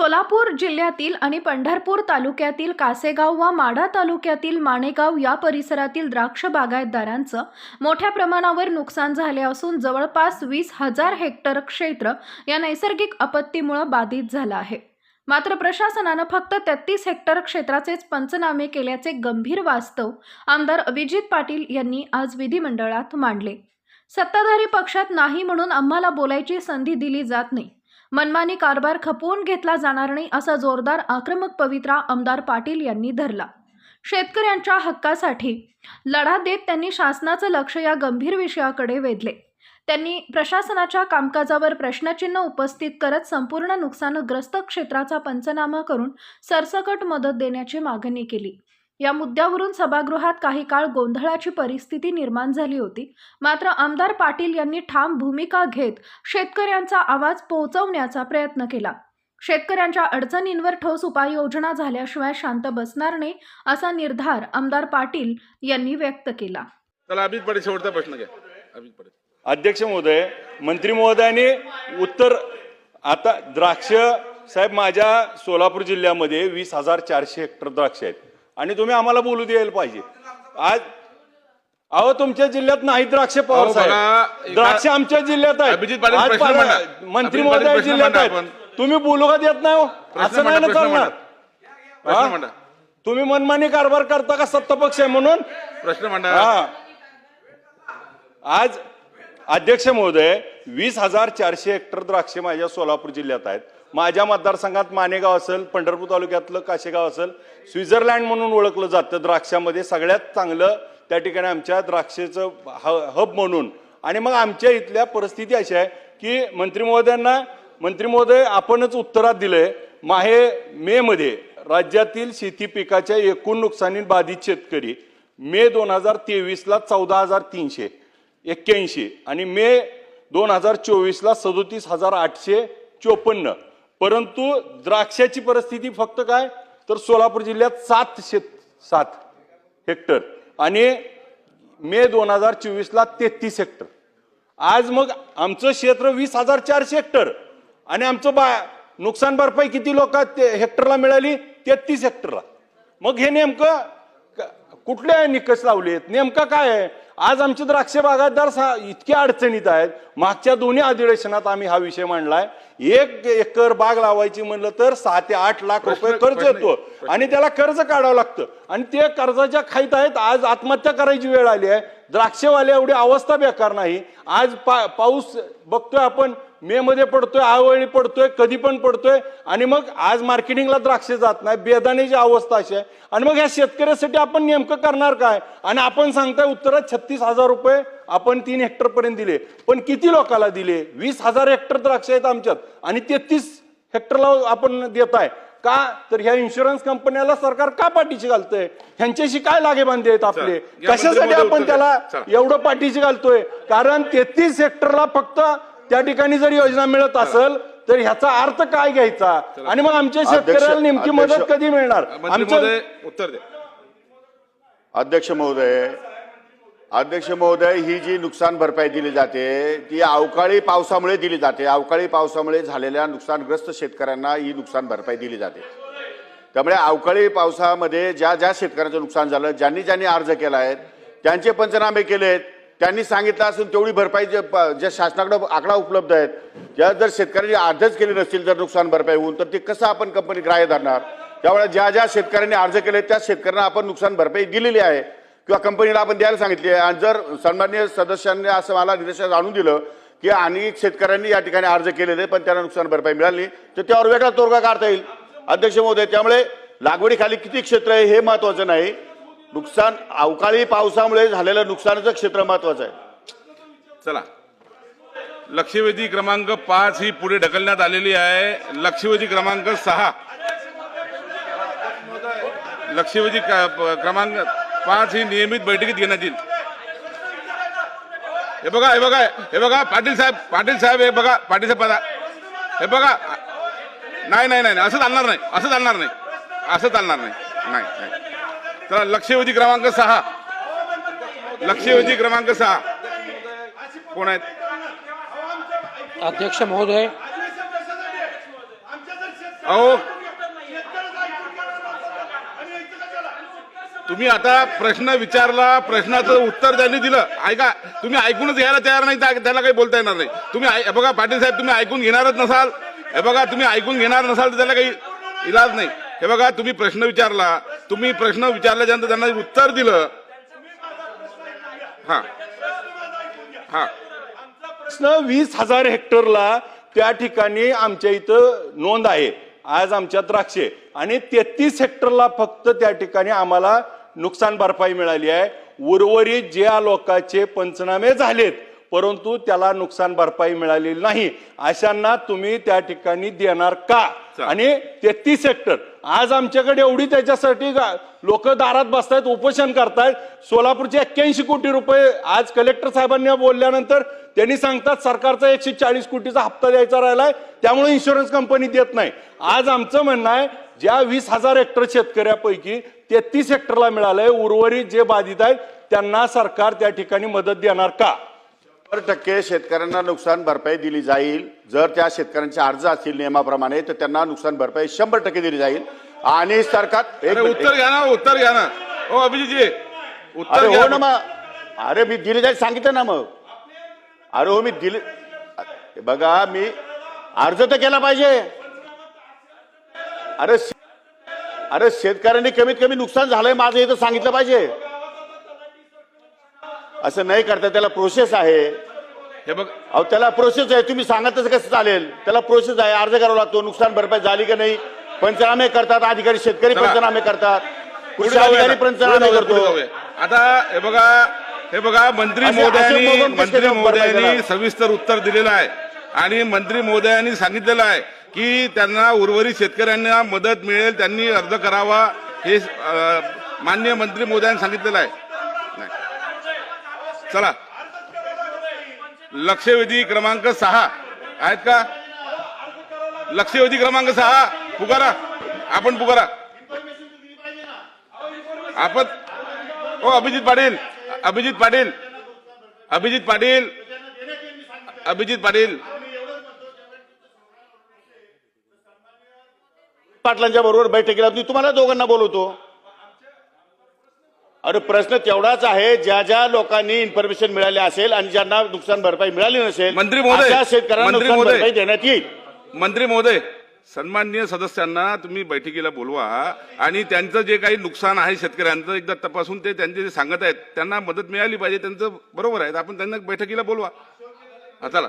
सोलापूर जिल्ह्यातील आणि पंढरपूर तालुक्यातील कासेगाव व माढा तालुक्यातील माणेगाव या परिसरातील द्राक्ष बागायतदारांचं मोठ्या प्रमाणावर नुकसान झाले असून जवळपास वीस हजार हेक्टर क्षेत्र या नैसर्गिक आपत्तीमुळं बाधित झालं आहे. मात्र प्रशासनानं फक्त तेहतीस हेक्टर क्षेत्राचेच पंचनामे केल्याचे गंभीर वास्तव आमदार अभिजित पाटील यांनी आज विधिमंडळात मांडले. सत्ताधारी पक्षात नाही म्हणून आम्हाला बोलायची संधी दिली जात नाही. मनमानी कारभार खपवून घेतला जाणार नाही असा जोरदार आक्रमक पवित्रा आमदार पाटील यांनी धरला. शेतकऱ्यांच्या हक्कासाठी लढा देत त्यांनी शासनाचं लक्ष या गंभीर विषयाकडे वेधले. त्यांनी प्रशासनाच्या कामकाजावर प्रश्नचिन्ह उपस्थित करत संपूर्ण नुकसानग्रस्त क्षेत्राचा पंचनामा करून सरसकट मदत देण्याची मागणी केली. या मुद्द्यावरून सभागृहात काही काळ गोंधळाची परिस्थिती निर्माण झाली होती. मात्र आमदार पाटील यांनी ठाम भूमिका घेत शेतकऱ्यांचा आवाज पोहोचवण्याचा प्रयत्न केला. शेतकऱ्यांच्या अडचणींवर ठोस उपाययोजना झाल्याशिवाय शांत बसणार नाही असा निर्धार आमदार पाटील यांनी व्यक्त केला. चला शेवटचा प्रश्न घ्या. अध्यक्ष महोदय मंत्री महोदयांनी उत्तर आता द्राक्ष साहेब माझ्या सोलापूर जिल्ह्यामध्ये वीस हजार चारशे हेक्टर द्राक्ष आहेत. आणि तुम्ही आम्हाला बोलू द्यायला पाहिजे. आज अहो तुमच्या जिल्ह्यात नाही द्राक्ष पवार साहेब. द्राक्ष आमच्या जिल्ह्यात मांडा. मंत्री महोदय जिल्ह्यात आहेत. तुम्ही बोलू का देत नाही हो? असं नाही ना चालणार तुम्ही मनमानी कारभार करता का सत्ता पक्ष आहे म्हणून? प्रश्न मांडा. हा. आज अध्यक्ष महोदय वीस हजार चारशे हेक्टर द्राक्षे माझ्या सोलापूर जिल्ह्यात आहेत. माझ्या मतदारसंघात मानेगाव असेल पंढरपूर तालुक्यातलं काशेगाव असेल स्वित्झर्लंड म्हणून ओळखलं जातं द्राक्षामध्ये. सगळ्यात चांगलं त्या ठिकाणी आमच्या द्राक्षेचं ह- हब म्हणून. आणि मग आमच्या इथल्या परिस्थिती अशी आहे की मंत्री महोदयांना मंत्री महोदय आपणच उत्तरात दिलंय माहे मे मध्ये राज्यातील शेती पिकाच्या एकूण नुकसानी बाधित शेतकरी मे दोन हजार तेवीसला चौदा हजार तीनशे एक्क्याऐंशी आणि मे दोन हजार चोवीसला सदोतीस हजार आठशे चोपन्न. परंतु द्राक्षाची परिस्थिती फक्त काय? तर सोलापूर जिल्ह्यात सात शेत सात हेक्टर आणि मे दोन हजार चोवीसला तेहतीस हेक्टर. आज मग आमचं क्षेत्र वीस हजार चारशे हेक्टर आणि आमचं बा नुकसान भरपाई किती लोक हेक्टरला मिळाली? तेहतीस हेक्टरला. मग हे नेमकं क- कुठले निकष लावलेत? नेमकं काय आहे? आज आमचे द्राक्ष बागायतदार सा- इतक्या अडचणीत आहेत. मागच्या दोन्ही अधिवेशनात आम्ही हा विषय मांडलाय. एक एकर बाग लावायची म्हणलं तर सहा ते आठ लाख रुपये कर्ज येतो. आणि त्याला कर्ज काढावं लागतं. आणि ते कर्जाच्या खाईत आहेत. आज आत्महत्या करायची वेळ आली आहे. द्राक्षवाले एवढी अवस्था बेकार नाही. आज पा पाऊस बघतोय आपण. मे मध्ये पडतोय आवळी पडतोय कधी पण पडतोय. आणि मग आज मार्केटिंगला द्राक्ष जात नाही. बेदाण्याची अवस्था अशी आहे. आणि मग ह्या शेतकऱ्यासाठी आपण नेमकं करणार काय? आणि आपण सांगताय उत्तरात छत्तीस हजार रुपये आपण तीन हेक्टर पर्यंत दिले. पण किती लोकांना दिले? वीस हजार हेक्टर द्राक्ष आहेत आमच्यात. आणि तेहतीस हेक्टरला आपण देत आहे. का? तर ह्या इन्शुरन्स कंपन्याला सरकार का पाठीशी घालतंय? ह्यांच्याशी काय लागेबांधे आहेत आपले? कशासाठी आपण त्याला. एवढं पाठीशी घालतोय? कारण तेहतीस हेक्टरला फक्त त्या ठिकाणी जर योजना मिळत असेल तर ह्याचा अर्थ काय घ्यायचा? आणि मग आमच्या शेतकऱ्याला नेमकी मदत कधी मिळणार? आमच्या उत्तर द्या. अध्यक्ष महोदय अध्यक्ष महोदय ही जी नुकसान भरपाई दिली जाते ती अवकाळी पावसामुळे दिली जाते. अवकाळी पावसामुळे झालेल्या नुकसानग्रस्त शेतकऱ्यांना ही नुकसान भरपाई दिली जाते. त्यामुळे अवकाळी पावसामध्ये ज्या ज्या शेतकऱ्यांचं नुकसान झालं ज्यांनी ज्यांनी अर्ज केला आहे त्यांचे पंचनामे केलेत त्यांनी सांगितलं असून तेवढी भरपाई जे प- ज्या शासनाकडे आकडा उपलब्ध आहेत त्या जर शेतकऱ्यांनी अर्जच केले नसतील जर नुकसान भरपाई होऊन तर ते कसं आपण कंपनी ग्राह्य धरणार? त्यामुळे ज्या ज्या शेतकऱ्यांनी अर्ज केले त्या शेतकऱ्यांना आपण नुकसान भरपाई दिलेली आहे. किंवा कंपनीला आपण द्यायला सांगितली आणि जर सन्मान्य सदस्यांनी असं मला निर्देशन आणून दिलं की अनेक शेतकऱ्यांनी या ठिकाणी अर्ज केलेले पण त्यांना नुकसान भरपाई मिळाली तर त्यावर वेगळा तोडगा काढता येईल. अध्यक्ष महोदय त्यामुळे लागवडीखाली किती क्षेत्र आहे हे महत्वाचं नाही. नुकसान अवकाळी पावसामुळे झालेलं नुकसानाचं क्षेत्र महत्वाचं आहे. चला. लक्षवेधी क्रमांक पाच ही पुढे ढकलण्यात आलेली आहे. लक्षवेधी क्रमांक सहा. लक्षवेधी क- प- क्रमांक पाच ही नियमित बैठकीत घेण्यात येईल. हे बघा हे बघा हे बघा पाटील साहेब पाटील साहेब हे बघा पाटील साहेब हे बघा. नाही नाही नाही असं चालणार नाही असं चालणार नाही असं चालणार नाही नाही नाही. चला लक्षवेधी क्रमांक सहा. लक्षवेधी क्रमांक सहा. कोण आहेत? अध्यक्ष महोदय. अहो तुम्ही आता प्रश्न विचारला प्रश्नाचं उत्तर त्यांनी दिलं. ऐका तुम्ही ऐकूनच घ्यायला तयार नाही त्याला काही बोलता येणार नाही. तुम्ही ऐ- हे बघा पाटील साहेब तुम्ही ऐकून घेणारच नसाल. हे बघा तुम्ही ऐकून घेणार नसाल तर त्याला काही इलाज नाही. हे बघा तुम्ही प्रश्न विचारला. तुम्ही प्रश्न विचारल्याच्यानंतर त्यांना उत्तर दिलं. हा. हा. प्रश्न वीस हजार हेक्टरला त्या ठिकाणी आमच्या इथं नोंद आहे. आज आमच्या द्राक्षे. आणि तेहतीस हेक्टरला फक्त त्या ठिकाणी आम्हाला नुकसान भरपाई मिळाली आहे. उर्वरित ज्या लोकांचे पंचनामे झालेत परंतु त्याला नुकसान भरपाई मिळालेली नाही. अशांना तुम्ही त्या ठिकाणी देणार का? आणि तेहतीस हेक्टर आज आमच्याकडे एवढी त्याच्यासाठी लोक दारात बसतायत उपोषण करतायत. सोलापूरचे एक्क्याऐंशी कोटी रुपये आज कलेक्टर साहेबांनी बोलल्यानंतर त्यांनी सांगतात सरकारचा एकशे चाळीस कोटीचा हप्ता द्यायचा राहिलाय त्यामुळे इन्शुरन्स कंपनी देत नाही. आज आमचं म्हणणं आहे ज्या वीस हजार हेक्टर शेतकऱ्यापैकी तेहतीस हेक्टरला मिळालंय. उर्वरित जे बाधित आहेत त्यांना सरकार त्या ठिकाणी मदत देणार का? शंभर टक्के शेतकऱ्यांना नुकसान भरपाई दिली जाईल. जर त्या शेतकऱ्यांचे अर्ज असतील नियमाप्रमाणे तर त्यांना नुकसान भरपाई शंभर टक्के दिली जाईल. आणि सरकार एक उत्तर घ्या ना उत्तर घ्या ना. हो अभिजितजी उत्तर अरे घ्या हो ना मग अरे मी दिली जाईल सांगितलं ना मग. अरे हो मी दिले बघा मी अर्ज तर केला पाहिजे. अरे अरे शेतकऱ्यांनी कमीत कमी नुकसान झालंय माझं हे तर सांगितलं पाहिजे. असं नाही करता त्याला प्रोसेस आहे. हे बघ. अहो त्याला प्रोसेस आहे. तुम्ही सांगा तसं कसं चालेल? त्याला प्रोसेस आहे. अर्ज करावा लागतो. नुकसान भरपाई झाली का नाही? पंचनामे करतात. अधिकारी शेतकरी चला. पंचनामे करतात. पुढे कृषी जाऊया अधिकारी आता. पंचनामे पुढे जाऊया, पुढे करतो जाऊया. आता हे बघा हे बघा मंत्री असे- असे महोदयांनी मोगम कसे मंत्री भरपाई महोदयांनी देणार? सविस्तर उत्तर दिलेलं आहे. आणि मंत्री महोदयांनी सांगितलेलं आहे की त्यांना उर्वरित शेतकऱ्यांना मदत मिळेल त्यांनी अर्ज करावा हे मान्य मंत्री मोदयांनी सांगितलेलं आहे. चला. लक्षवेधी क्रमांक सहा. आहेत का? लक्षवेधी क्रमांक सहा. पुकारा. आपण पुकारा. आपण ओ अभिजित पाटील. अभिजित पाटील. अभिजित पाटील. अभिजित पाटील. पाटलांच्या बरोबर बैठकीला मी तुम्हाला दोघांना बोलवतो. अरे प्रश्न तेवढाच आहे ज्या ज्या लोकांनी इन्फॉर्मेशन मिळाली असेल आणि ज्यांना नुकसान भरपाई मिळाली नसेल मंत्री महोदय, शेतकऱ्यांना नुकसान. भरपाई देण्यात येईल. मंत्री महोदय सन्माननीय सदस्यांना तुम्ही बैठकीला बोलवा आणि त्यांचं जे काही नुकसान आहे शेतकऱ्यांचं एकदा तपासून ते त्यांचे जे सांगत आहेत त्यांना मदत मिळाली पाहिजे त्यांचं बरोबर आहे. आपण त्यांना बैठकीला बोलवा. हा चला.